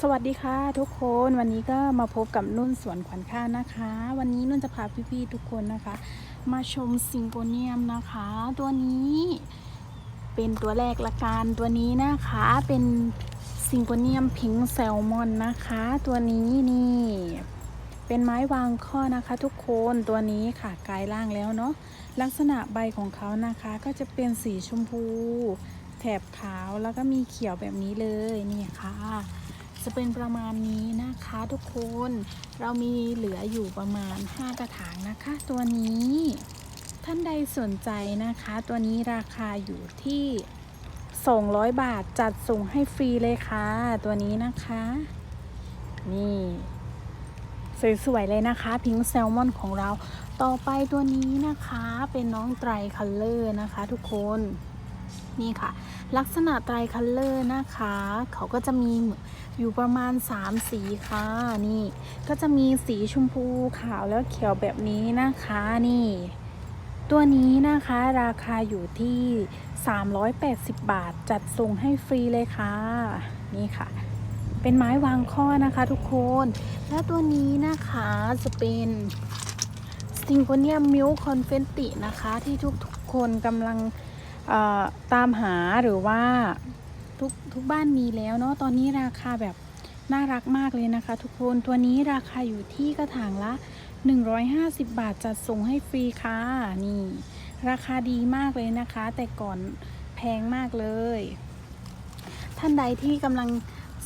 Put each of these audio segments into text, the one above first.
สวัสดีค่ะทุกคนวันนี้ก็มาพบกับนุ่นสวนขวัญข้าวนะคะ วันนี้นุ่นจะพาพี่ๆทุกคนนะคะ มาชมซิงโกเนียมนะคะ ตัวนี้เป็นตัวแรกละกันตัวนี้นะคะเป็นซิงโกเนียมพิงค์แซลมอนนะคะ ตัวนี้นี่ เป็นไม้วางข้อนะคะทุกคนตัวนี้ค่ะกลายร่างแล้วเนาะลักษณะใบของเขานะคะก็จะเป็นสีชมพู แถบขาวแล้วก็มีเขียวแบบนี้เลยนี่ค่ะ จะเป็นประมาณนี้นะคะทุกคน เรามีเหลืออยู่ประมาณ 5 กระถางนะคะ ตัวนี้ ท่านใดสนใจนะคะ ตัวนี้ราคาอยู่ที่ 200 บาทจัดส่งให้ฟรีเลยค่ะ ตัวนี้นะคะ นี่สวยๆเลยนะคะ พิงค์แซลมอนของเรา ต่อไปตัวนี้นะคะเป็นน้องไตรคัลเลอร์นะคะทุกคน นี่ค่ะ ลักษณะไตรคัลเลอร์นะคะ เขาก็จะมีอยู่ประมาณ 3 สีค่ะ นี่ ก็จะมีสีชมพูขาวแล้วเขียวแบบนี้นะคะนี่ ตัวนี้นะคะราคาอยู่ที่ 380 บาทจัดส่งให้ฟรีเลยค่ะ นี่ค่ะ เป็นไม้วางข้อนะคะทุกคน และตัวนี้นะคะจะเป็นซิงโกเนียมมิลคอนเฟนตินะคะ ที่ทุกๆคนกำลัง ตามหาหรือว่าทุกทุกบ้านมีแล้วเนาะตอนนี้ราคาแบบน่ารักมากเลยนะคะ ทุกคนตัวนี้ราคาอยู่ที่กระถางละ 150 บาทจัดส่งให้ฟรีค่ะนี่ ราคาดีมากเลยนะคะ แต่ก่อนแพงมากเลย ท่านใดที่กำลัง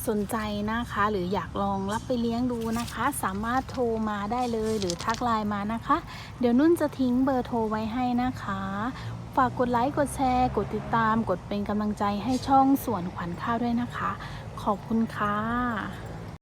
สนใจนะคะหรืออยากลองรับไปเลี้ยงดูนะคะ สามารถโทรมาได้เลยหรือทักไลน์มานะคะ เดี๋ยวนุ่นจะทิ้งเบอร์โทรไว้ให้นะคะ ฝากกดไลค์กดแชร์ กดติดตาม กดเป็นกำลังใจให้ช่องสวนขวัญข้าวด้วยนะคะ ขอบคุณค่ะ